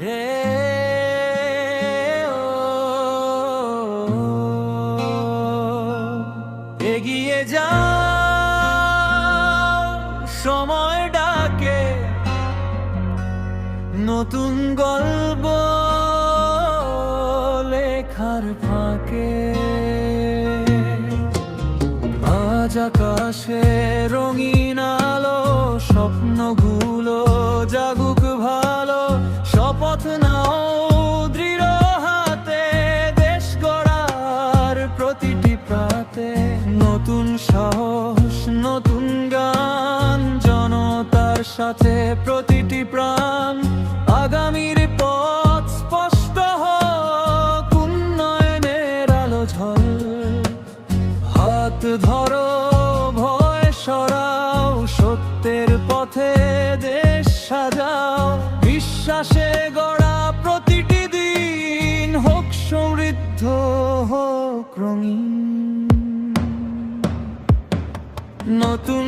হে এগিয়ে যাও, সময় ডাকে। নতুন গল্প লেখার ফাঁকে। আজ আকাশে রঙিন আলো, স্বপ্নগুলো জাগুক সাথে প্রতিটি প্রাণ আগামীর পথ স্পষ্ট হোক, উন্নয়নের আলো ঝল। হাত ধরো, ভয় সরাও, সত্যের পথে দেশ সাজাও। বিশ্বাসে গড়া প্রতিটি দিন হোক সমৃদ্ধ, হোক রঙিন। নতুন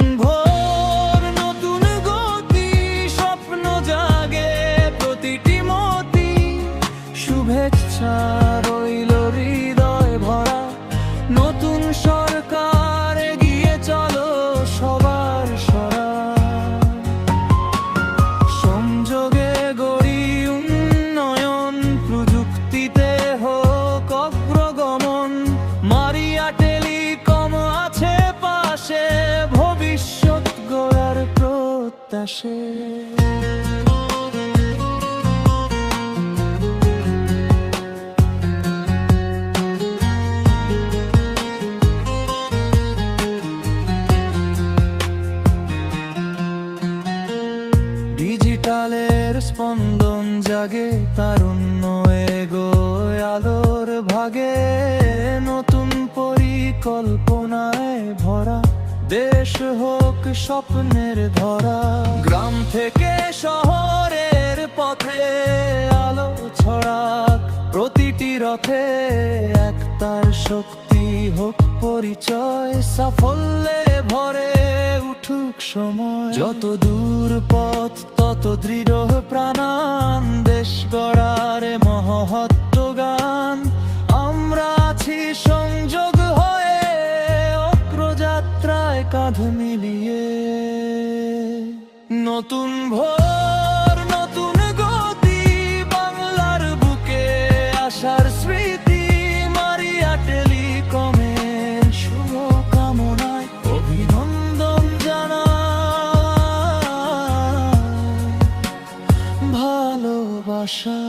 প্রত্যাশে ডিজিটালের স্পন্দন জাগে তারুণ্য দেশ হোক স্বপ্নের ধরা, গ্রাম থেকে শহরের পথে আলো ছড়াক, প্রতিটি রথে একতার শক্তি হোক পরিচয়, সাফল্যে ভরে উঠুক সময়। যত দূর পথ, তত দৃঢ় প্রাণান দেশ গড়ার মহত্ব মিলিয়ে নতুন ভোর, নতুন গতি, বাংলার বুকে আসার স্মৃতি, মারিয়া টেলিকমের শুভ কামনায় অভিনন্দন জানাই। ভালোবাসায়